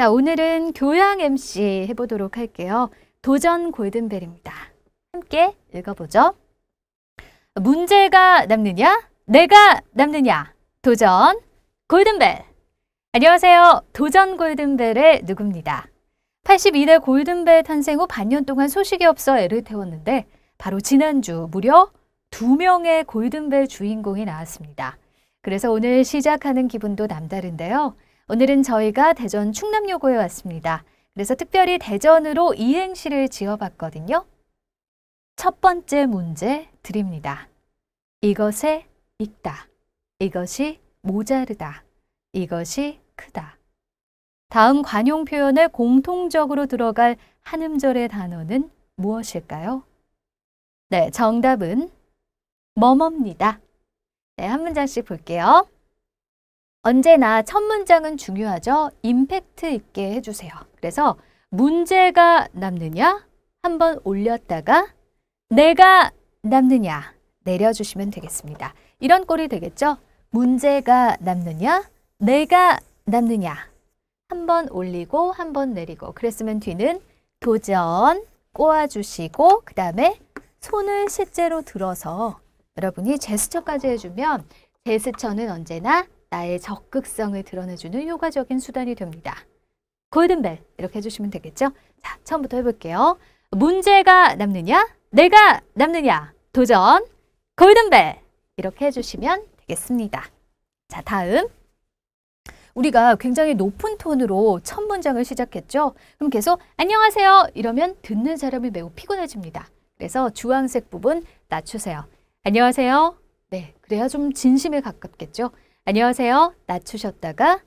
자, 오늘은 교양 MC 해보도록 할게요. 도전 골든벨입니다. 함께 읽어보죠. 문제가 남느냐? 내가 남느냐? 도전 골든벨. 안녕하세요. 도전 골든벨의 누구입니다. 82대 골든벨 탄생 후 반년 동안 소식이 없어 애를 태웠는데 바로 지난주 무려 두 명의 골든벨 주인공이 나왔습니다. 그래서 오늘 시작하는 기분도 남다른데요. 오늘은 저희가 대전 충남여고에 왔습니다. 그래서 특별히 대전으로 이행시를 지어봤거든요. 첫 번째 문제 드립니다. 이것에 익다. 이것이 모자르다. 이것이 크다. 다음 관용 표현에 공통적으로 들어갈 한 음절의 단어는 무엇일까요? 네, 정답은 뭐뭐입니다. 네, 한 문장씩 볼게요. 언제나 첫 문장은 중요하죠. 임팩트 있게 해주세요. 그래서 문제가 남느냐? 한번 올렸다가 내가 남느냐? 내려주시면 되겠습니다. 이런 꼴이 되겠죠? 문제가 남느냐? 내가 남느냐? 한 번 올리고 한 번 내리고 그랬으면 뒤는 도전 꼬아주시고 그 다음에 손을 실제로 들어서 여러분이 제스처까지 해주면 제스처는 언제나 나의 적극성을 드러내주는 효과적인 수단이 됩니다. 골든벨 이렇게 해주시면 되겠죠? 자, 처음부터 해볼게요. 문제가 남느냐? 내가 남느냐? 도전 골든벨 이렇게 해주시면 되겠습니다. 자, 다음 우리가 굉장히 높은 톤으로 첫 문장을 시작했죠. 그럼 계속 안녕하세요 이러면 듣는 사람이 매우 피곤해집니다. 그래서 주황색 부분 낮추세요. 안녕하세요. 네, 그래야 좀 진심에 가깝겠죠. 안녕하세요. 낮추셨다가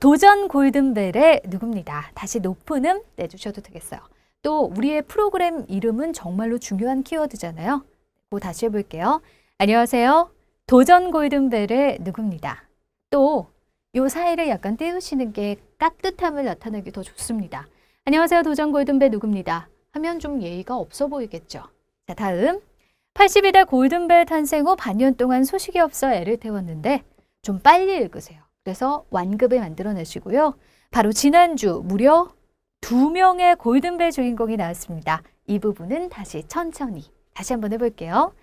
도전 골든벨의 누굽니다. 다시 높은 음 내주셔도 되겠어요. 또 우리의 프로그램 이름은 정말로 중요한 키워드잖아요. 고 다시 해볼게요. 안녕하세요. 도전 골든벨의 누굽니다. 또 요 사이를 약간 떼우시는 게 깍듯함을 나타내기 더 좋습니다. 안녕하세요. 도전 골든벨 누굽니다. 하면 좀 예의가 없어 보이겠죠. 자, 다음. 82대 골든벨 탄생 후 반년 동안 소식이 없어 애를 태웠는데 좀 빨리 읽으세요. 그래서 완급을 만들어내시고요. 바로 지난주 무려 두 명의 골든벨 주인공이 나왔습니다. 이 부분은 다시 천천히 다시 한번 해볼게요.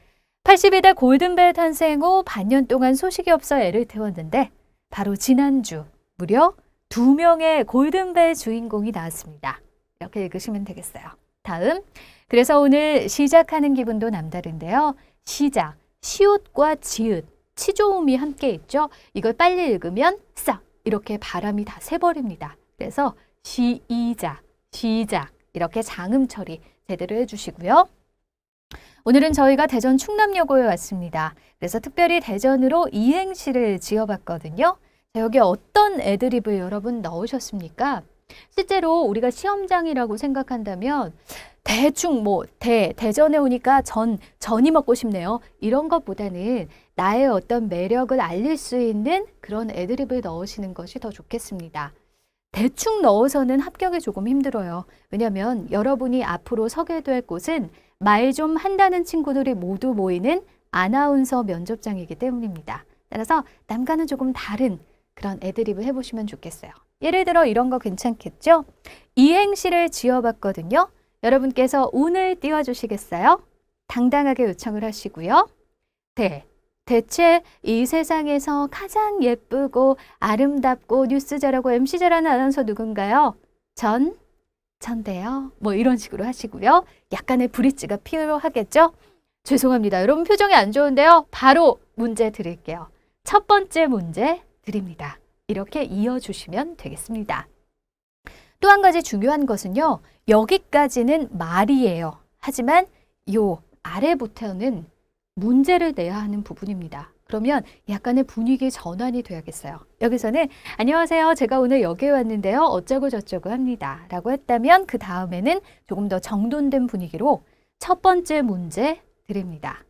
82대 골든벨 탄생 후 반년 동안 소식이 없어 애를 태웠는데 바로 지난주 무려 두 명의 골든벨 주인공이 나왔습니다. 이렇게 읽으시면 되겠어요. 다음. 그래서 오늘 시작하는 기분도 남다른데요. 시작. 시옷과 지읒, 치조음이 함께 있죠. 이걸 빨리 읽으면 싹 이렇게 바람이 다 새버립니다. 그래서 시이작, 시작 이렇게 장음 처리 제대로 해주시고요. 오늘은 저희가 대전 충남여고에 왔습니다. 그래서 특별히 대전으로 이행시를 지어봤거든요. 자, 여기 어떤 애드립을 여러분 넣으셨습니까? 실제로 우리가 시험장이라고 생각한다면 대충 뭐 대, 대전에 오니까 전, 전이 먹고 싶네요. 이런 것보다는 나의 어떤 매력을 알릴 수 있는 그런 애드립을 넣으시는 것이 더 좋겠습니다. 대충 넣어서는 합격이 조금 힘들어요. 왜냐하면 여러분이 앞으로 서게 될 곳은 말 좀 한다는 친구들이 모두 모이는 아나운서 면접장이기 때문입니다. 따라서 남과는 조금 다른 그런 애드립을 해보시면 좋겠어요. 예를 들어 이런 거 괜찮겠죠? 이행시를 지어봤거든요. 여러분께서 운을 띄워주시겠어요? 당당하게 요청을 하시고요. 대. 대체 이 세상에서 가장 예쁘고 아름답고 뉴스 잘하고 MC 잘하는 아나운서 누군가요? 전, 전데요. 뭐 이런 식으로 하시고요. 약간의 브릿지가 필요하겠죠? 죄송합니다. 여러분 표정이 안 좋은데요. 바로 문제 드릴게요. 첫 번째 문제 드립니다. 이렇게 이어주시면 되겠습니다. 또 한 가지 중요한 것은요. 여기까지는 말이에요. 하지만 요 아래부터는 문제를 내야 하는 부분입니다. 그러면 약간의 분위기 전환이 돼야겠어요. 여기서는 안녕하세요. 제가 오늘 여기에 왔는데요. 어쩌고 저쩌고 합니다. 라고 했다면 그 다음에는 조금 더 정돈된 분위기로 첫 번째 문제 드립니다.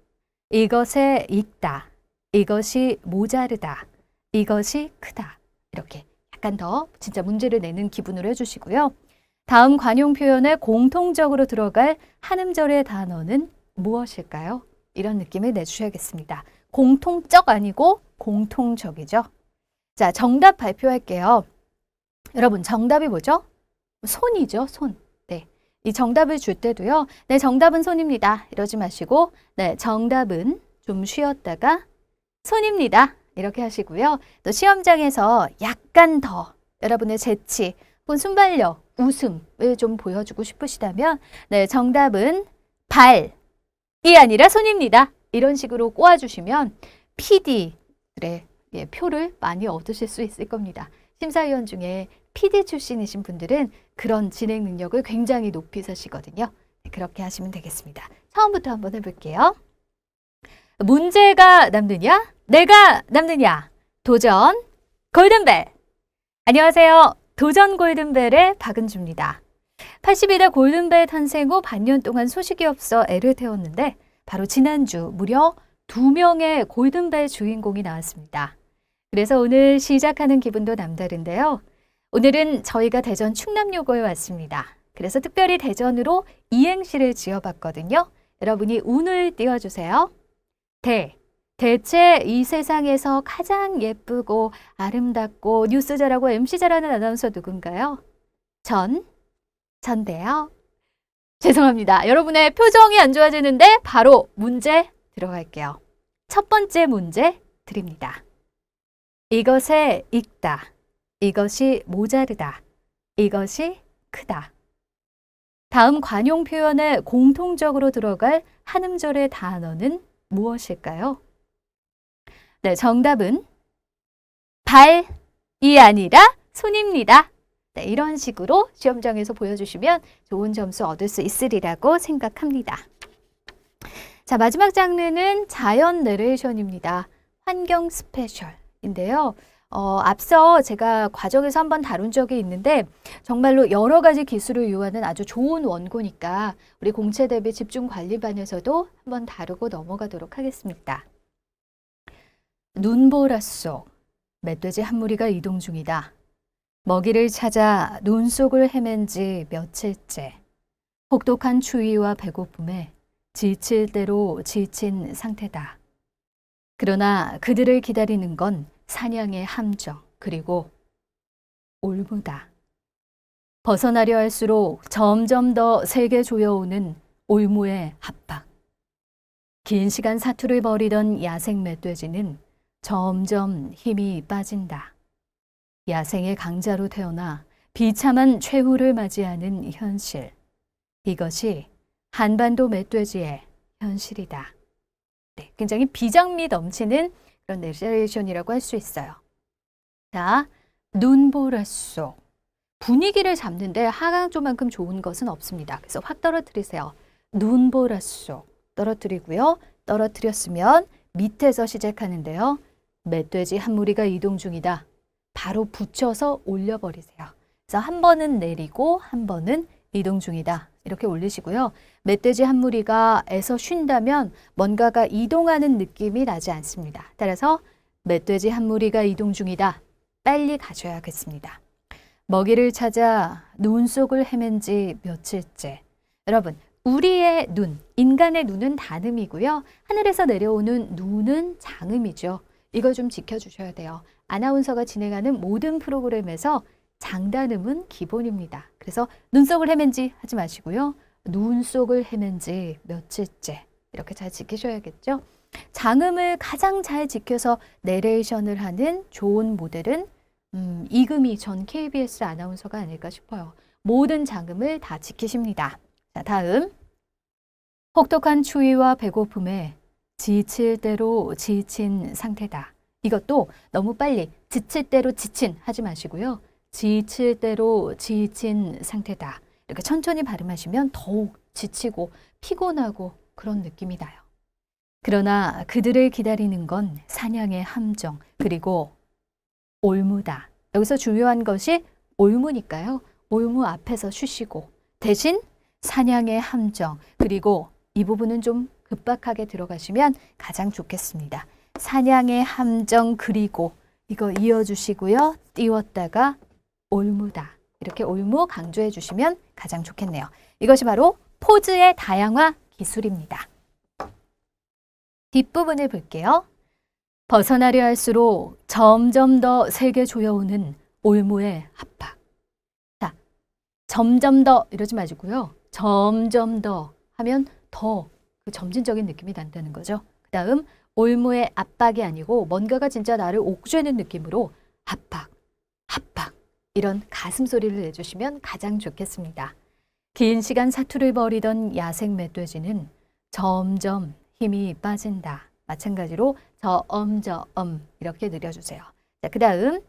이것에 있다. 이것이 모자르다. 이것이 크다. 이렇게 약간 더 진짜 문제를 내는 기분으로 해주시고요. 다음 관용 표현에 공통적으로 들어갈 한 음절의 단어는 무엇일까요? 이런 느낌을 내주셔야겠습니다. 공통적 아니고 공통적이죠. 자, 정답 발표할게요. 여러분 정답이 뭐죠? 손이죠, 손. 네. 이 정답을 줄 때도요. 네, 정답은 손입니다. 이러지 마시고 네, 정답은 좀 쉬었다가 손입니다. 이렇게 하시고요. 또 시험장에서 약간 더 여러분의 재치, 혹은 순발력, 웃음을 좀 보여주고 싶으시다면 네, 정답은 발이 아니라 손입니다. 이런 식으로 꼬아주시면 PD들의 예, 표를 많이 얻으실 수 있을 겁니다. 심사위원 중에 PD 출신이신 분들은 그런 진행 능력을 굉장히 높이 사시거든요. 네, 그렇게 하시면 되겠습니다. 처음부터 한번 해볼게요. 문제가 남느냐? 내가 남느냐? 도전 골든벨. 안녕하세요. 도전 골든벨의 박은주입니다. 82대 골든벨 탄생 후 반년 동안 소식이 없어 애를 태웠는데 바로 지난주 무려 두 명의 골든벨 주인공이 나왔습니다. 그래서 오늘 시작하는 기분도 남다른데요. 오늘은 저희가 대전 충남요거에 왔습니다. 그래서 특별히 대전으로 이행시를 지어봤거든요. 여러분이 운을 띄워주세요. 대. 대체 이 세상에서 가장 예쁘고 아름답고 뉴스 잘하고 MC 잘하는 아나운서 누군가요? 전. 전데요. 죄송합니다. 여러분의 표정이 안 좋아지는데 바로 문제 들어갈게요. 첫 번째 문제 드립니다. 이것에 익다. 이것이 모자르다. 이것이 크다. 다음 관용 표현에 공통적으로 들어갈 한 음절의 단어는 무엇일까요? 네, 정답은 발이 아니라 손입니다. 네, 이런 식으로 시험장에서 보여주시면 좋은 점수 얻을 수 있으리라고 생각합니다. 자, 마지막 장르는 자연 내레이션입니다. 환경 스페셜인데요. 어, 앞서 제가 과정에서 한번 다룬 적이 있는데 정말로 여러 가지 기술을 요하는 아주 좋은 원고니까 우리 공채 대비 집중 관리반에서도 한번 다루고 넘어가도록 하겠습니다. 눈보라 속 멧돼지 한 무리가 이동 중이다. 먹이를 찾아 눈 속을 헤맨 지 며칠째. 혹독한 추위와 배고픔에 지칠 대로 지친 상태다. 그러나 그들을 기다리는 건 사냥의 함정, 그리고 올무다. 벗어나려 할수록 점점 더 세게 조여오는 올무의 압박. 긴 시간 사투를 벌이던 야생 멧돼지는 점점 힘이 빠진다. 야생의 강자로 태어나 비참한 최후를 맞이하는 현실. 이것이 한반도 멧돼지의 현실이다. 네, 굉장히 비장미 넘치는 그런 내레이션이라고 할 수 있어요. 자, 눈보라 속. 분위기를 잡는데 하강조만큼 좋은 것은 없습니다. 그래서 확 떨어뜨리세요. 눈보라 속. 떨어뜨리고요. 떨어뜨렸으면 밑에서 시작하는데요. 멧돼지 한 무리가 이동 중이다. 바로 붙여서 올려버리세요. 그래서 한 번은 내리고 한 번은 이동 중이다. 이렇게 올리시고요. 멧돼지 한 무리가 애서 쉰다면 뭔가가 이동하는 느낌이 나지 않습니다. 따라서 멧돼지 한 무리가 이동 중이다. 빨리 가셔야겠습니다. 먹이를 찾아 눈 속을 헤맨 지 며칠째. 여러분, 우리의 눈, 인간의 눈은 단음이고요. 하늘에서 내려오는 눈은 장음이죠. 이걸 좀 지켜주셔야 돼요. 아나운서가 진행하는 모든 프로그램에서 장단음은 기본입니다. 그래서 눈 속을 헤맨지 하지 마시고요. 눈 속을 헤맨지 며칠째 이렇게 잘 지키셔야겠죠. 장음을 가장 잘 지켜서 내레이션을 하는 좋은 모델은 음, 이금희 전 KBS 아나운서가 아닐까 싶어요. 모든 장음을 다 지키십니다. 자, 다음. 혹독한 추위와 배고픔에 지칠 대로 지친 상태다. 이것도 너무 빨리 지칠 대로 지친 하지 마시고요. 지칠 대로 지친 상태다. 이렇게 천천히 발음하시면 더욱 지치고 피곤하고 그런 느낌이 나요. 그러나 그들을 기다리는 건 사냥의 함정, 그리고 올무다. 여기서 중요한 것이 올무니까요. 올무 앞에서 쉬시고 대신 사냥의 함정, 그리고 이 부분은 좀 급박하게 들어가시면 가장 좋겠습니다. 사냥의 함정 그리고 이거 이어주시고요. 띄웠다가 올무다. 이렇게 올무 강조해 주시면 가장 좋겠네요. 이것이 바로 포즈의 다양화 기술입니다. 뒷부분을 볼게요. 벗어나려 할수록 점점 더 세게 조여오는 올무의 압박. 점점 더 이러지 마시고요. 점점 더 하면 더 그 점진적인 느낌이 난다는 거죠. 그 다음 올무의 압박이 아니고 뭔가가 진짜 나를 옥죄는 느낌으로 압박, 압박 이런 가슴 소리를 내주시면 가장 좋겠습니다. 긴 시간 사투를 벌이던 야생 멧돼지는 점점 힘이 빠진다. 마찬가지로 저엄 저엄 이렇게 느려주세요. 자, 그 다음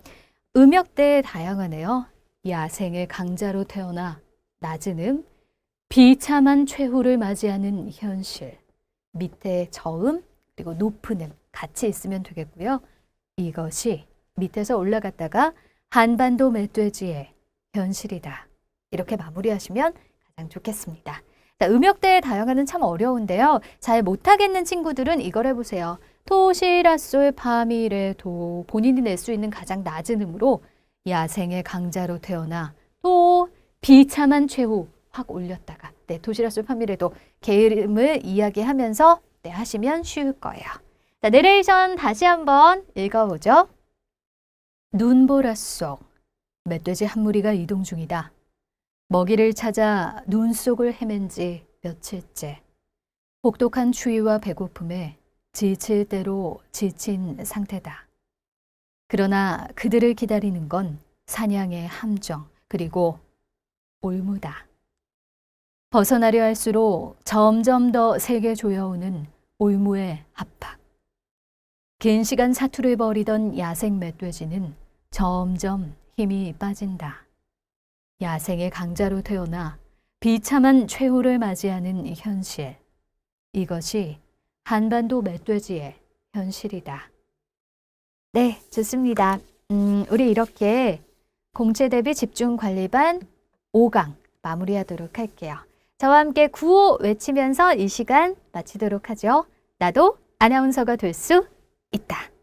음역대 다양하네요. 야생의 강자로 태어나 낮은 음, 비참한 최후를 맞이하는 현실. 밑에 저음 그리고 높은 음 같이 있으면 되겠고요. 이것이 밑에서 올라갔다가 한반도 멧돼지의 현실이다. 이렇게 마무리하시면 가장 좋겠습니다. 자, 음역대의 다양화는 참 어려운데요. 잘 못하겠는 친구들은 이걸 해보세요. 토시라솔 파미레도 본인이 낼 수 있는 가장 낮은 음으로 야생의 강자로 태어나 또 비참한 최후 확 올렸다가 네, 도시라솔 파미레도 게으름을 이야기하면서 네, 하시면 쉬울 거예요. 자, 내레이션 다시 한번 읽어보죠. 눈보라 속 멧돼지 한 무리가 이동 중이다. 먹이를 찾아 눈 속을 헤맨 지 며칠째. 혹독한 추위와 배고픔에 지칠 대로 지친 상태다. 그러나 그들을 기다리는 건 사냥의 함정, 그리고 올무다. 벗어나려 할수록 점점 더 세게 조여오는 올무의 압박. 긴 시간 사투를 벌이던 야생 멧돼지는 점점 힘이 빠진다. 야생의 강자로 태어나 비참한 최후를 맞이하는 현실. 이것이 한반도 멧돼지의 현실이다. 네, 좋습니다. 음, 우리 이렇게 공채 대비 집중 관리반 5강 마무리하도록 할게요. 저와 함께 구호 외치면서 이 시간 마치도록 하죠. 나도 아나운서가 될 수 있다.